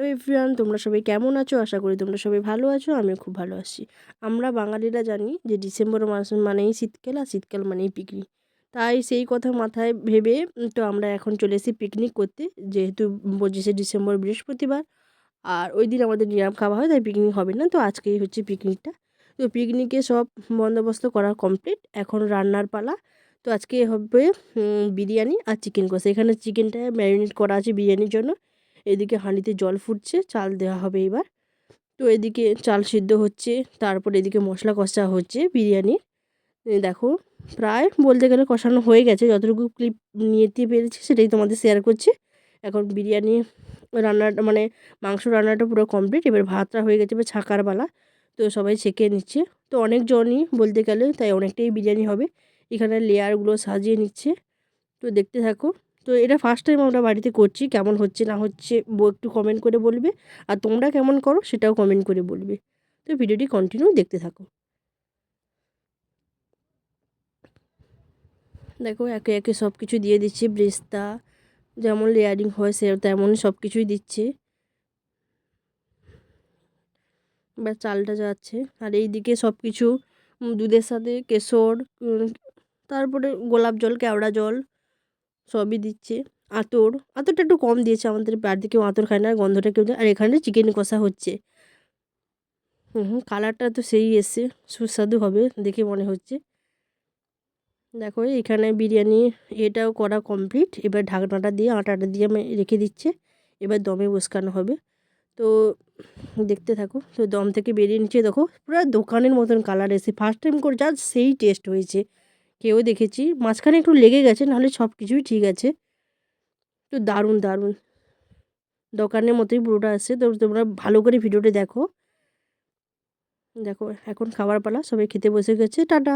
Hello everyone, তোমরা সবাই কেমন আছো? আশা করি তোমরা সবাই ভালো আছো, আমিও খুব ভালো আছি। আমরা বাঙালিরা জানি যে ডিসেম্বর মাস মানেই শীতকাল আর শীতকাল মানেই পিকনিক। তাই সেই কথা মাথায় ভেবে তো আমরা এখন চলে এসেছি পিকনিক করতে, যেহেতু পঁচিশে ডিসেম্বর বৃহস্পতিবার আর ওই দিন আমাদের নিরাম খাওয়া হয়, তাই পিকনিক হবে না। তো আজকেই হচ্ছে পিকনিকটা। তো পিকনিকে সব বন্দোবস্ত করা কমপ্লিট, এখন রান্নার পালা। তো আজকে হবে বিরিয়ানি আর চিকেন কষা। এখানে চিকেনটা ম্যারিনেট করা আছে বিরিয়ানির জন্য। এদিকে হাঁড়িতে জল ফুটছে, চাল দেওয়া হবে এবার। তো এদিকে চাল সিদ্ধ হচ্ছে, তারপর এদিকে মশলা কষা হচ্ছে বিরিয়ানির দেখো, প্রায় বলতে গেলে কষানো হয়ে গেছে, যতটুকু ক্লিপ নিতে পেরেছি সেটাই তোমাদের শেয়ার করছি। এখন বিরিয়ানি রান্নাটা মানে মাংস রান্নাটা পুরো কমপ্লিট এবার ভাতটা হয়ে গেছে এবার ছাকার বেলা তো সবাই ছেঁকে নিচ্ছে। তো অনেকজনই বলতে গেলে তাই অনেকটাই বিরিয়ানি হবে। এখানে লেয়ারগুলো সাজিয়ে নিচ্ছে। তো দেখতে থাকো। তো এটা ফার্স্ট টাইম আমরা বাড়িতে করছি, কেমন হচ্ছে না হচ্ছে একটু কমেন্ট করে বলবে। আর তোমরা কেমন করো সেটাও কমেন্ট করে বলবে। তো ভিডিওটি কন্টিনিউ দেখতে থাকো। দেখো একে একে সব কিছু দিয়ে দিচ্ছে, ব্রেস্তা যেমন লেয়ারিং হয় সে তেমন সব কিছুই দিচ্ছে। বা চালটা যাচ্ছে, আর এই দিকে সব কিছু দুধের সাথে, কেশর তারপরে গোলাপ জল, কেওড়া জল সবই দিচ্ছে। আতর, আতরটা একটু কম দিয়েছে আমাদের বাড়িতে, কেউ আতর খায় না, গন্ধটা কেউ আর এখানে চিকেন কষা হচ্ছে। হুম হুম কালারটা তো সেই এসছে, সুস্বাদু হবে দেখে মনে হচ্ছে। দেখো, এখানে বিরিয়ানি, এটাও করা কমপ্লিট এবার ঢাকনাটা দিয়ে, আটাটা দিয়ে আমি রেখে দিচ্ছে। এবার দমে বসকানো হবে। তো দেখতে থাকো, তো দম থেকে বেরিয়ে নিচ্ছে। দেখো, পুরো দোকানের মতন কালার এসে ফার্স্ট টাইম করে যা সেই টেস্ট হয়েছে। কেউ দেখেছি। মাঝখানে একটু লেগে গেছে, নাহলে সব কিছুই ঠিক আছে। তো দারুণ দারুণ। দোকানের মতোই পুরোটা আছে। তো তোমরা ভালো করে ভিডিওটা দেখো। দেখো, এখন খাবার পালা, সবাই খেতে বসে গেছে। টাটা।